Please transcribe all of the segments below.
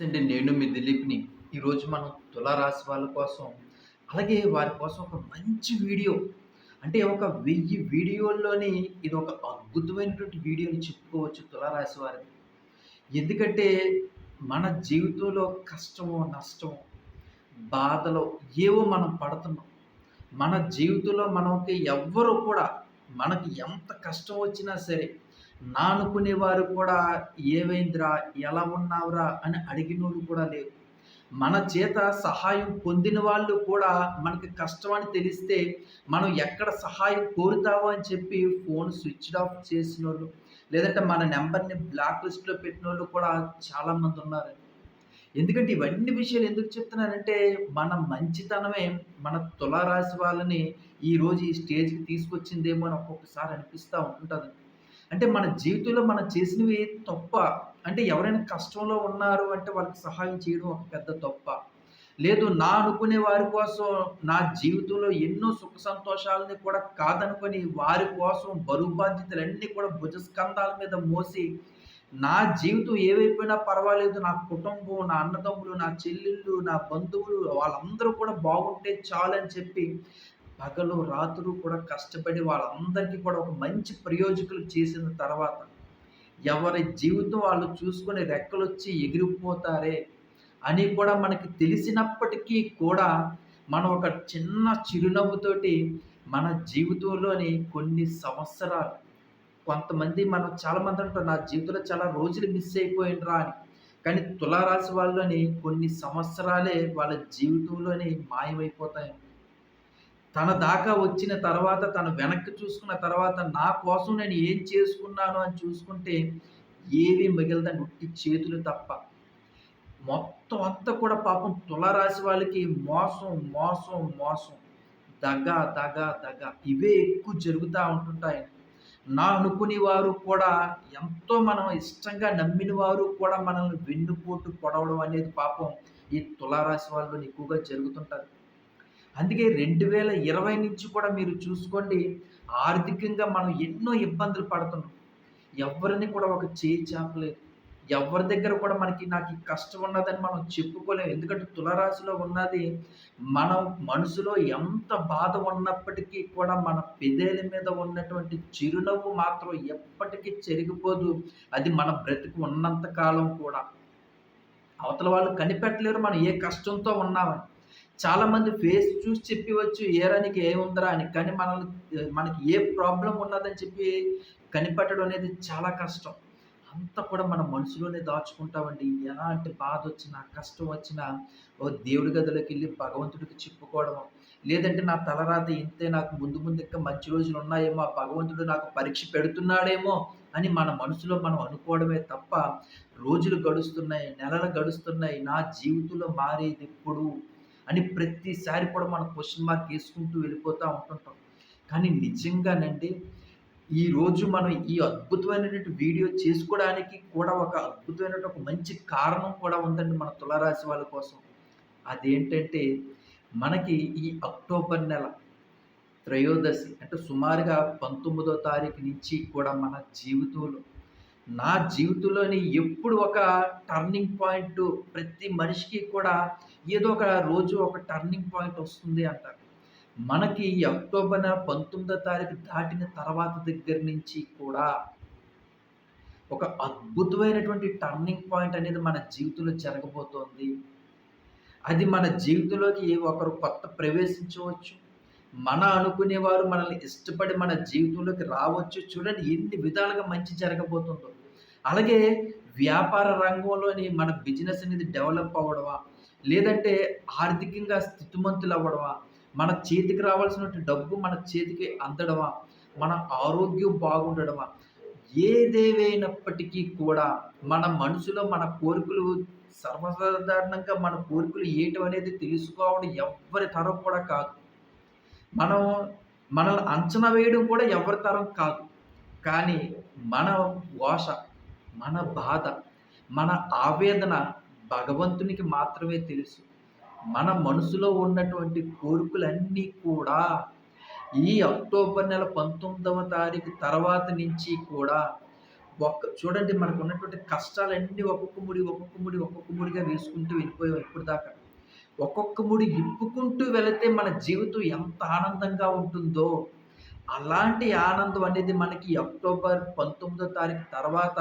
నమస్తే అండి నేను మీ దిలీప్ని. ఈరోజు మనం తులారాశి వాళ్ళ కోసం అలాగే వారి కోసం ఒక మంచి వీడియో. అంటే ఒక వెయ్యి వీడియోల్లోని ఇది ఒక అద్భుతమైనటువంటి వీడియోని చెప్పుకోవచ్చు తులారాశి వారిది. ఎందుకంటే మన జీవితంలో కష్టమో నష్టమో బాధలో ఏవో మనం పడుతున్నాం. మన జీవితంలో మనకి ఎవ్వరు కూడా మనకి ఎంత కష్టం వచ్చినా సరే నా అనుకునే వారు కూడా ఏమైందిరా ఎలా ఉన్నావురా? అని అడిగిన వాళ్ళు కూడా లేరు. మన చేత సహాయం పొందిన వాళ్ళు కూడా మనకి కష్టం అని తెలిస్తే మనం ఎక్కడ సహాయం కోరుతావో? అని చెప్పి ఫోన్ స్విచ్ ఆఫ్ చేసిన వాళ్ళు లేదంటే మన నెంబర్ని బ్లాక్ లిస్ట్లో పెట్టిన వాళ్ళు కూడా చాలామంది ఉన్నారు. ఎందుకంటే ఇవన్నీ విషయాలు ఎందుకు చెప్తున్నానంటే మన మంచితనమే మన తులారాశి వాళ్ళని ఈరోజు ఈ స్టేజ్కి తీసుకొచ్చిందేమో అని ఒక్కొక్కసారి అనిపిస్తూ ఉంటుంది. అంటే మన జీవితంలో మనం చేసినవి తప్ప అంటే ఎవరైనా కష్టంలో ఉన్నారు అంటే వాళ్ళకి సహాయం చేయడం ఒక పెద్ద తప్ప. లేదు నా అనుకునే వారి కోసం నా జీవితంలో ఎన్నో సుఖ సంతోషాలని కూడా కాదనుకొని వారి కోసం బరువు బాధ్యతలన్నీ కూడా భుజస్కంధాల మీద మోసి నా జీవితం ఏవైపోయినా పర్వాలేదు నా కుటుంబం నా అన్నదమ్ములు నా చెల్లెళ్ళు నా బంధువులు వాళ్ళందరూ కూడా బాగుంటే చాలు అని చెప్పి పగలు రాత్రులు కూడా కష్టపడి వాళ్ళందరికీ కూడా ఒక మంచి ప్రయోజకులు చేసిన తర్వాత ఎవరి జీవితం వాళ్ళు చూసుకొని రెక్కలొచ్చి ఎగిరిపోతారే అని కూడా మనకి తెలిసినప్పటికీ కూడా మనం ఒక చిన్న చిరునవ్వుతోటి మన జీవితంలోని కొన్ని సంవత్సరాలు కొంతమంది మనం చాలామంది అంటారు నా జీవితంలో చాలా రోజులు మిస్ అయిపోయినరా అని. కానీ తులారాశి వాళ్ళని కొన్ని సంవత్సరాలే వాళ్ళ జీవితంలోని మాయమైపోతాయి. తన దాకా వచ్చిన తర్వాత తను వెనక్కి చూసుకున్న తర్వాత నా కోసం నేను ఏం చేసుకున్నాను అని చూసుకుంటే ఏవి మిగలదని ఉట్టి చేతులు తప్ప. మొత్తం అంతా కూడా పాపం తులరాశి వాళ్ళకి మోసం మోసం మోసం. దగ దగ దగ. ఇవే ఎక్కువ జరుగుతూ ఉంటుంటాయి. నా అనుకుని వారు కూడా ఎంతో మనం ఇష్టంగా నమ్మిన వారు కూడా మనల్ని వెన్నుపోటు పొడవడం అనేది పాపం ఈ తులారాశి వాళ్ళు ఎక్కువగా జరుగుతుంటారు. అందుకే రెండు వేల ఇరవై నుంచి కూడా మీరు చూసుకోండి ఆర్థికంగా మనం ఎన్నో ఇబ్బందులు పడుతున్నాం. ఎవరిని కూడా ఒక చేయి చేపలేదు. ఎవరి దగ్గర కూడా మనకి నాకు కష్టం ఉన్నదని మనం చెప్పుకోలేము ఎందుకంటే తులరాశిలో ఉన్నది మనం మనసులో ఎంత బాధ ఉన్నప్పటికీ కూడా మన పెదేల మీద ఉన్నటువంటి చిరునవ్వు మాత్రం ఎప్పటికీ చెరిగిపోదు. అది మన బ్రతికి ఉన్నంత కాలం కూడా. అవతల వాళ్ళు కనిపెట్టలేరు మనం ఏ కష్టంతో ఉన్నామని. చాలామంది ఫేస్ చూసి చెప్పవచ్చు ఏరానికి ఏముందరా? అని. కానీ మనల్ని మనకి ఏ ప్రాబ్లం ఉన్నదని చెప్పి కనిపెట్టడం అనేది చాలా కష్టం. అంతా కూడా మన మనసులోనే దాచుకుంటామండి. ఎలాంటి బాధ వచ్చినా కష్టం వచ్చినా ఓ దేవుడి గదిలోకి వెళ్ళి భగవంతుడికి చెప్పుకోవడం లేదంటే నా తలరాత ఇంతే నాకు ముందు ముందు ఇంకా మంచి రోజులు ఉన్నాయేమో ఆ భగవంతుడు నాకు పరీక్ష పెడుతున్నాడేమో అని మన మనసులో మనం అనుకోవడమే తప్ప రోజులు గడుస్తున్నాయి నెలలు గడుస్తున్నాయి నా జీవితంలో మారేది ఎప్పుడు అని ప్రతిసారి కూడా మనం క్వశ్చన్ మార్క్ వేసుకుంటూ వెళ్ళిపోతూ ఉంటుంటాం. కానీ నిజంగానండి ఈరోజు మనం ఈ అద్భుతమైనటువంటి వీడియో చేసుకోవడానికి కూడా ఒక అద్భుతమైనటువంటి ఒక మంచి కారణం కూడా ఉందండి మన తులారాశి వాళ్ళ కోసం. అదేంటంటే మనకి ఈ అక్టోబర్ నెల త్రయోదశి అంటే సుమారుగా పంతొమ్మిదో తారీఖు నుంచి కూడా మన జీవితంలో నా జీవితంలోని ఎప్పుడు ఒక టర్నింగ్ పాయింట్ ప్రతి మనిషికి కూడా ఏదో ఒక రోజు ఒక టర్నింగ్ పాయింట్ వస్తుంది అంటారు. మనకి అక్టోబర్ నెల పంతొమ్మిదో తారీఖు దాటిన తర్వాత దగ్గర నుంచి కూడా ఒక అద్భుతమైనటువంటి టర్నింగ్ పాయింట్ అనేది మన జీవితంలో జరగబోతోంది. అది మన జీవితంలోకి ఏ ఒకరు కొత్త ప్రవేశించవచ్చు. మన అనుకునేవారు మనల్ని ఇష్టపడి మన జీవితంలోకి రావచ్చు. చూడండి ఎన్ని విధాలుగా మంచి జరగబోతుందో. అలాగే వ్యాపార రంగంలోని మన బిజినెస్ అనేది డెవలప్ అవ్వడమా లేదంటే ఆర్థికంగా స్థితిమంతులు అవ్వడమా మన చేతికి రావాల్సిన డబ్బు మన చేతికి అందడమా మన ఆరోగ్యం బాగుండడమా ఏదేవైనప్పటికీ కూడా మన మనసులో మన కోరికలు సర్వసాధారణంగా మన కోరికలు ఏంటి అనేది తెలుసుకోవడం ఎవరి తరం కూడా కాదు. మనం మనల్ని అంచనా వేయడం కూడా ఎవరి తరం కాదు కానీ మన ఘోష మన బాధ మన ఆవేదన భగవంతునికి మాత్రమే తెలుసు మన మనసులో ఉన్నటువంటి కోరికలన్నీ కూడా ఈ అక్టోబర్ నెల పంతొమ్మిదవ తారీఖు తర్వాత నుంచి కూడా ఒక్క చూడండి మనకు ఉన్నటువంటి కష్టాలన్నీ ఒక్కొక్క ముడి, ఒక్కొక్క ముడి, ఒక్కొక్క ముడిగా వేసుకుంటూ వెళ్ళిపోయాం ఇప్పటిదాకా. ఒక్కొక్క ముడి ఇప్పుకుంటూ వెళితే మన జీవితం ఎంత ఆనందంగా ఉంటుందో, అలాంటి ఆనందం అనేది మనకి అక్టోబర్ 19థ్ తారీఖు తర్వాత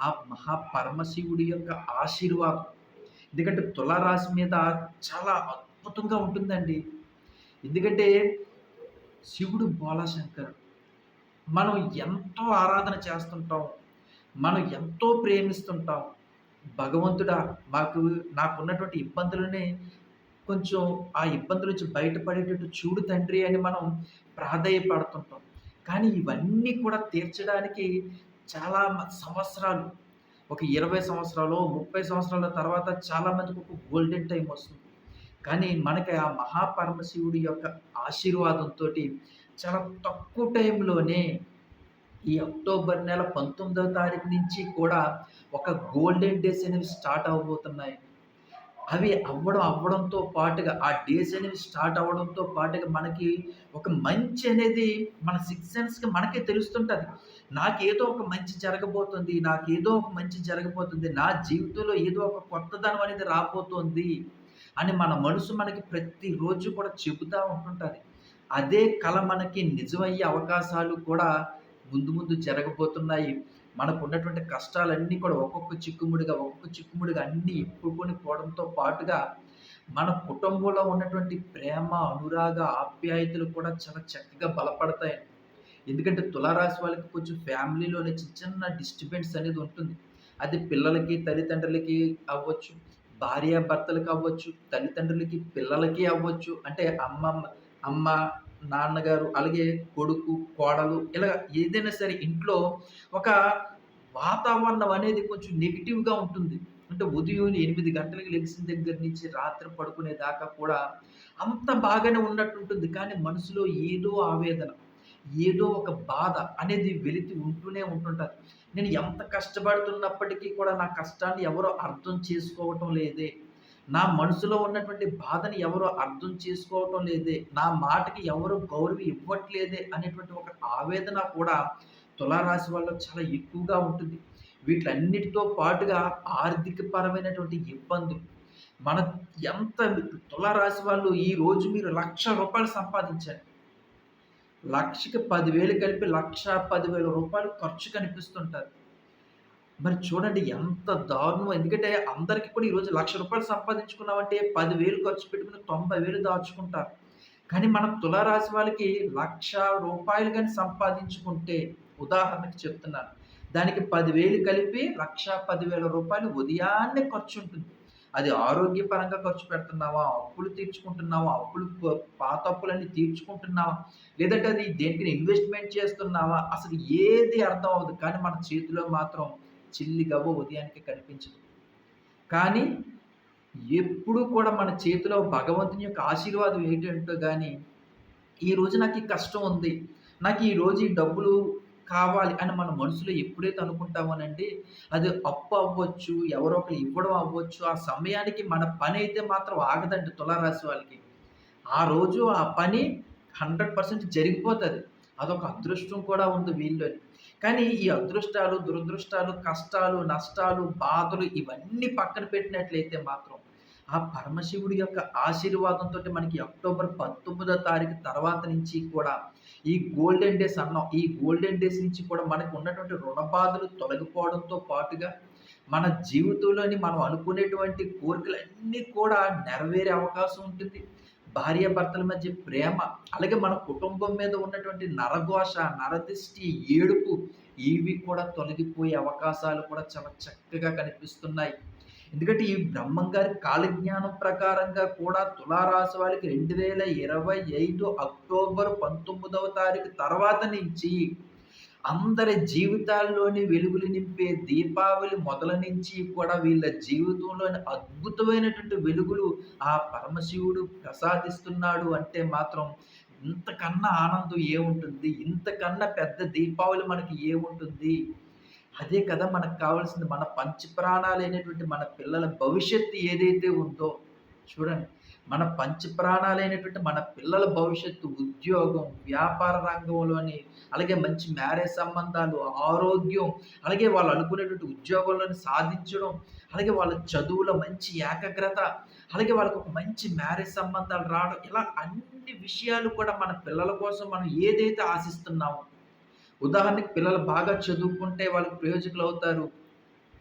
ఆ మహాపరమశివుడి యొక్క ఆశీర్వాదం. ఎందుకంటే తులారాశి మీద చాలా అద్భుతంగా ఉంటుందండి. ఎందుకంటే శివుడు బోలాశంకరుడు. మనం ఎంతో ఆరాధన చేస్తుంటాం. మనం ఎంతో ప్రేమిస్తుంటాం. భగవంతుడా మాకు నాకున్నటువంటి ఇబ్బందులని కొంచెం ఆ ఇబ్బందుల నుంచి బయటపడేటట్టు చూడు తండ్రి అని మనం ప్రాధాయపడుతుంటాం కానీ ఇవన్నీ కూడా తీర్చడానికి చాలా సంవత్సరాలు ఒక ఇరవై సంవత్సరాలు ముప్పై సంవత్సరాల తర్వాత చాలా మందికి ఒక గోల్డెన్ టైం వస్తుంది. కానీ మనకి ఆ మహాపరమశివుడి యొక్క ఆశీర్వాదంతో చాలా తక్కువ టైంలోనే ఈ అక్టోబర్ నెల 19వ తారీఖు నుంచి కూడా ఒక గోల్డెన్ డేస్ అనేవి స్టార్ట్ అవ్వబోతున్నాయి. అవి అవ్వడం అవ్వడంతో పాటుగా ఆ డేస్ అనేవి స్టార్ట్ అవ్వడంతో పాటుగా మనకి ఒక మంచి అనేది మన సిక్స్త్ సెన్స్‌కి మనకే తెలుస్తుంటుంది నాకేదో ఒక మంచి జరగబోతుంది. నాకేదో ఒక మంచి జరగబోతుంది. నా జీవితంలో ఏదో ఒక కొత్తదనం అనేది రాబోతోంది. అని మన మనసు మనకి ప్రతిరోజు కూడా చెబుతూ ఉంటుంటుంది అదే కళ మనకి నిజమయ్యే అవకాశాలు కూడా ముందు ముందు జరగబోతున్నాయి. మనకున్నటువంటి కష్టాలన్నీ కూడా ఒక్కొక్క చిక్కుముడిగా, ఒక్కొక్క చిక్కుముడిగా అన్నీ ఇప్పుకొని పోవడంతో పాటుగా మన కుటుంబంలో ఉన్నటువంటి ప్రేమ, అనురాగ, ఆప్యాయతలు కూడా చాలా చక్కగా బలపడతాయి ఎందుకంటే తులారాశి వాళ్ళకి కొంచెం ఫ్యామిలీలోనే చిన్న చిన్న డిస్టర్బెన్స్ అనేది ఉంటుంది. అది పిల్లలకి, తల్లిదండ్రులకి అవ్వచ్చు, భార్యాభర్తలకు అవ్వచ్చు, తల్లిదండ్రులకి, పిల్లలకి అవ్వచ్చు. అంటే అమ్మమ్మ అమ్మ, నాన్నగారు, అలాగే కొడుకు, కోడలు ఇలా ఏదైనా సరే ఇంట్లో ఒక వాతావరణం అనేది కొంచెం నెగిటివ్గా ఉంటుంది. అంటే ఉదయం ఎనిమిది గంటలకు లెగిసిన దగ్గర నుంచి రాత్రి పడుకునే దాకా కూడా అంత బాగానే ఉన్నట్టుంటుంది. కానీ మనసులో ఏదో ఆవేదన, ఏదో ఒక బాధ అనేది వెలితి ఉంటూనే ఉంటుంటుంది నేను ఎంత కష్టపడుతున్నప్పటికీ కూడా నా కష్టాన్ని ఎవరో అర్థం చేసుకోవటం లేదే. నా మనసులో ఉన్నటువంటి బాధని ఎవరు అర్థం చేసుకోవటం లేదే. నా మాటకి ఎవరు గౌరవం ఇవ్వట్లేదే అనేటువంటి ఒక ఆవేదన కూడా తులారాశి వాళ్ళలో చాలా ఎక్కువగా ఉంటుంది. వీటిలన్నిటితో పాటుగా ఆర్థిక పరమైనటువంటి ఇబ్బందులు. మన ఎంత తులారాశి వాళ్ళు ఈ రోజు మీరు లక్ష రూపాయలు సంపాదించండి. లక్షకి పదివేలు కలిపి లక్ష పదివేల రూపాయలు ఖర్చు కనిపిస్తుంటారు మరి చూడండి ఎంత దారుణం ఎందుకంటే అందరికీ కూడా ఈరోజు లక్ష రూపాయలు సంపాదించుకున్నామంటే పదివేలు ఖర్చు పెట్టుకుని తొంభై వేలు దాచుకుంటారు. కానీ మనం తులారాశి వాళ్ళకి లక్ష రూపాయలు కానీ సంపాదించుకుంటే ఉదాహరణకి చెప్తున్నాను. దానికి పదివేలు కలిపి లక్ష పదివేల రూపాయలు ఉదయాన్నే ఖర్చు ఉంటుంది అది ఆరోగ్యపరంగా ఖర్చు పెడుతున్నావా? అప్పులు తీర్చుకుంటున్నావా? అప్పులు పాత అప్పులన్నీ తీర్చుకుంటున్నావా? లేదంటే అది దేనికి ఇన్వెస్ట్‌మెంట్ చేస్తున్నావా? అసలు ఏది అర్థం అవ్వదు. కానీ మన చేతిలో మాత్రం చిల్లి గవ్వ ఉదయానికి కనిపించదు. కానీ ఎప్పుడు కూడా మన చేతిలో భగవంతుని యొక్క ఆశీర్వాదం ఏంటంటో కానీ ఈరోజు నాకు ఈ కష్టం ఉంది. నాకు ఈరోజు ఈ డబ్బులు కావాలి అని మన మనసులో ఎప్పుడైతే అనుకుంటామోనండి, అది అప్పు అవ్వచ్చు, ఎవరో ఒకరు ఇవ్వడం అవ్వచ్చు. ఆ సమయానికి మన పని అయితే మాత్రం ఆగదండి తులారాశి వాళ్ళకి. ఆ రోజు ఆ పని హండ్రెడ్ పర్సెంట్ జరిగిపోతుంది అదొక అదృష్టం కూడా ఉంది వీళ్ళు కానీ ఈ అదృష్టాలు, దురదృష్టాలు, కష్టాలు, నష్టాలు, బాధలు ఇవన్నీ పక్కన పెట్టినట్లయితే మాత్రం, ఆ పరమశివుడి యొక్క ఆశీర్వాదంతో మనకి అక్టోబర్ 19థ్ తారీఖు తర్వాత నుంచి కూడా ఈ గోల్డెన్ డేస్ అన్నాం. ఈ గోల్డెన్ డేస్ నుంచి కూడా మనకు ఉన్నటువంటి రుణ బాధలు తొలగిపోవడంతో పాటుగా, మన జీవితంలోని మనం అనుకునేటువంటి కోరికలన్నీ కూడా నెరవేరే అవకాశం ఉంటుంది. భార్యాభర్తల మధ్య ప్రేమ, అలాగే మన కుటుంబం మీద ఉన్నటువంటి నరఘోష, నరదిష్టి, ఏడుపు ఇవి కూడా తొలగిపోయే అవకాశాలు కూడా చాలా చక్కగా కనిపిస్తున్నాయి. ఎందుకంటే ఈ బ్రహ్మం గారి కాలజ్ఞానం ప్రకారంగా కూడా తులారాశి వాళ్ళకి 2025 అక్టోబర్ 19వ తారీఖు తర్వాత నుంచి అందరి జీవితాల్లోని వెలుగులు నింపే దీపావళి మొదల నుంచి కూడా వీళ్ళ జీవితంలోని అద్భుతమైనటువంటి వెలుగులు ఆ పరమశివుడు ప్రసాదిస్తున్నాడు అంటే మాత్రం ఇంతకన్నా ఆనందం ఏముంటుంది? ఇంతకన్నా పెద్ద దీపావళి మనకి ఏముంటుంది? అదే కదా మనకు కావాల్సింది. మన పంచప్రాణాలైనటువంటి మన పిల్లల భవిష్యత్తు ఏదైతే ఉందో, చూడండి మన పంచప్రాణాలైనటువంటి మన పిల్లల భవిష్యత్తు ఉద్యోగం వ్యాపార రంగంలోని అలాగే మంచి మ్యారేజ్ సంబంధాలు ఆరోగ్యం అలాగే వాళ్ళు అనుకునేటువంటి ఉద్యోగంలోని సాధించడం అలాగే వాళ్ళ చదువుల మంచి ఏకాగ్రత అలాగే వాళ్ళకు ఒక మంచి మ్యారేజ్ సంబంధాలు రావడం ఇలా అన్ని విషయాలు కూడా మన పిల్లల కోసం మనం ఏదైతే ఆశిస్తున్నామో ఉదాహరణకి పిల్లలు బాగా చదువుకుంటే వాళ్ళకి ప్రయోజకులు అవుతారు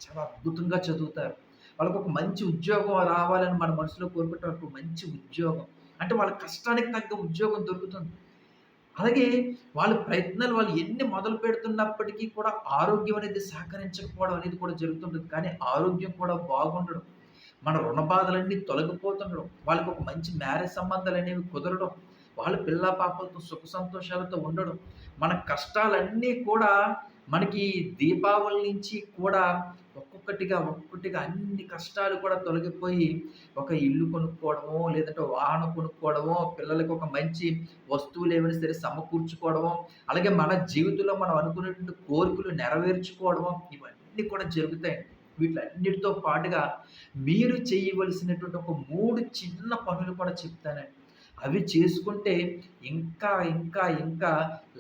చాలా అద్భుతంగా చదువుతారు. వాళ్ళకు ఒక మంచి ఉద్యోగం రావాలని మన మనసులో కోరుకుంటే వాళ్ళకి మంచి ఉద్యోగం. అంటే వాళ్ళ కష్టానికి తగ్గ ఉద్యోగం దొరుకుతుంది. అలాగే వాళ్ళ ప్రయత్నాలు వాళ్ళు ఎన్ని మొదలు పెడుతున్నప్పటికీ కూడా ఆరోగ్యం అనేది సహకరించకపోవడం అనేది కూడా జరుగుతుంటుంది. కానీ ఆరోగ్యం కూడా బాగుండడం మన రుణ బాధలన్నీ తొలగిపోతుండడం వాళ్ళకి ఒక మంచి మ్యారేజ్ సంబంధాలు అనేవి కుదరడం వాళ్ళ పిల్ల పాపలతో సుఖ సంతోషాలతో ఉండడం మన కష్టాలన్నీ కూడా మనకి దీపావళి నుంచి కూడా ఒక్కొక్కటిగా ఒక్కొక్కటిగా అన్ని కష్టాలు కూడా తొలగిపోయి ఒక ఇల్లు కొనుక్కోవడమో లేదంటే వాహనం కొనుక్కోవడమో పిల్లలకి ఒక మంచి వస్తువులు ఏమైనా సరే సమకూర్చుకోవడమో అలాగే మన జీవితంలో మనం అనుకునేటువంటి కోరికలు నెరవేర్చుకోవడమో ఇవన్నీ కూడా జరుగుతాయి వీటిలన్నిటితో పాటుగా మీరు చేయవలసినటువంటి ఒక మూడు చిన్న పనులు కూడా చెప్తానండి. అవి చేసుకుంటే ఇంకా ఇంకా ఇంకా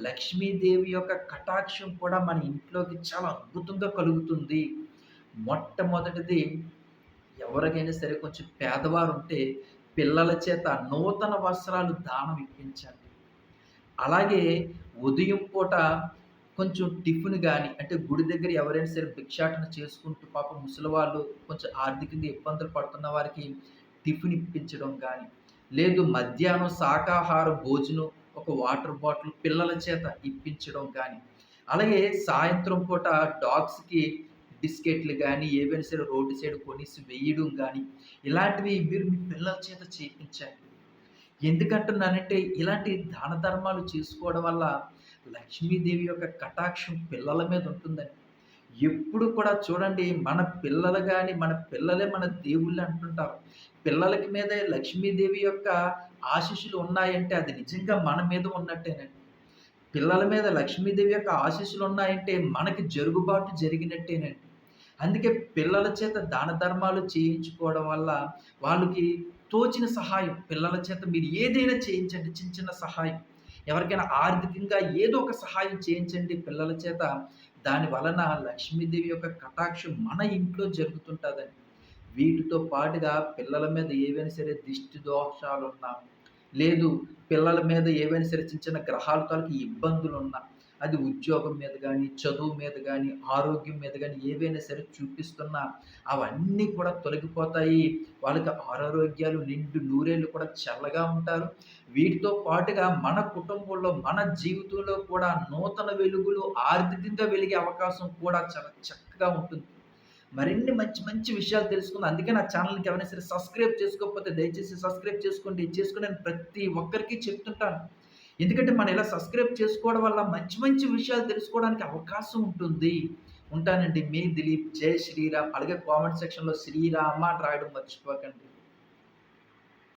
లక్ష్మీదేవి యొక్క కటాక్షం కూడా మన ఇంట్లోకి చాలా అద్భుతంగా కలుగుతుంది. మొట్టమొదటిది ఎవరికైనా సరే కొంచెం పేదవారు ఉంటే పిల్లల చేత నూతన వస్త్రాలు దానం ఇప్పించండి. అలాగే ఉదయం పూట కొంచెం టిఫిన్ కానీ అంటే గుడి దగ్గర ఎవరైనా సరే భిక్షాటన చేసుకుంటూ పాప ముసలి వాళ్ళు కొంచెం ఆర్థికంగా ఇబ్బందులు పడుతున్న వారికి టిఫిన్ ఇప్పించడం కానీ లేదు మధ్యాహ్నం శాకాహార భోజనం ఒక వాటర్ బాటిల్ పిల్లల చేత ఇప్పించడం కానీ అలాగే సాయంత్రం పూట డాగ్స్కి బిస్కెట్లు కానీ ఏవైనా సరే రోడ్డు సైడ్ కొనేసి వేయడం కానీ ఇలాంటివి మీరు మీ పిల్లల చేత చేయించండి. ఎందుకంటున్నానంటే ఇలాంటి దాన ధర్మాలు చేసుకోవడం వల్ల లక్ష్మీదేవి యొక్క కటాక్షం పిల్లల మీద ఉంటుందండి. ఎప్పుడు కూడా చూడండి మన పిల్లలు కానీ మన పిల్లలే మన దేవుళ్ళు అంటుంటారు. పిల్లలకి మీద లక్ష్మీదేవి యొక్క ఆశీస్సులు ఉన్నాయంటే అది నిజంగా మన మీద ఉన్నట్టేనండి. పిల్లల మీద లక్ష్మీదేవి యొక్క ఆశీస్సులు ఉన్నాయంటే మనకి జరుగుబాటు జరిగినట్టేనండి. అందుకే పిల్లల చేత దాన ధర్మాలు చేయించుకోవడం వల్ల వాళ్ళకి తోచిన సహాయం పిల్లల చేత మీరు ఏదైనా చేయించండి చిన్న చిన్న సహాయం. ఎవరికైనా ఆర్థికంగా ఏదో ఒక సహాయం చేయించండి పిల్లల చేత. దాని వలన లక్ష్మీదేవి యొక్క కటాక్షం మన ఇంట్లో జరుగుతుంటుందండి. వీటితో పాటుగా పిల్లల మీద ఏవైనా సరే దిష్టి దోషాలు ఉన్నా లేదు పిల్లల మీద ఏవైనా సరే చిన్న చిన్న గ్రహాలు తాలూకు ఇబ్బందులు ఉన్నా అది ఉద్యోగం మీద కానీ చదువు మీద కానీ ఆరోగ్యం మీద కానీ ఏవైనా సరే చూపిస్తున్నా అవన్నీ కూడా తొలగిపోతాయి. వాళ్ళకి ఆరోగ్యాలు నిండు నూరేళ్ళు కూడా చల్లగా ఉంటారు. వీటితో పాటుగా మన కుటుంబంలో మన జీవితంలో కూడా నూతన వెలుగులు ఆర్థికంగా వెలిగే అవకాశం కూడా చాలా చక్కగా ఉంటుంది. మరిన్ని మంచి మంచి విషయాలు తెలుసుకుందాం. అందుకే నా ఛానల్కి ఎవరైనా సరే సబ్స్క్రైబ్ చేసుకోకపోతే దయచేసి సబ్స్క్రైబ్ చేసుకోండి. చేసుకుని నేను ప్రతి ఒక్కరికి చెప్తుంటాను. ఎందుకంటే మనం ఇలా సబ్స్క్రైబ్ చేసుకోవడం వల్ల మంచి మంచి విషయాలు తెలుసుకోవడానికి అవకాశం ఉంటుంది. ఉంటానండి. మీ దిలీప్. జై శ్రీరామ్. అలాగే కామెంట్ సెక్షన్లో శ్రీరామ అని రాయడం మర్చిపోకండి.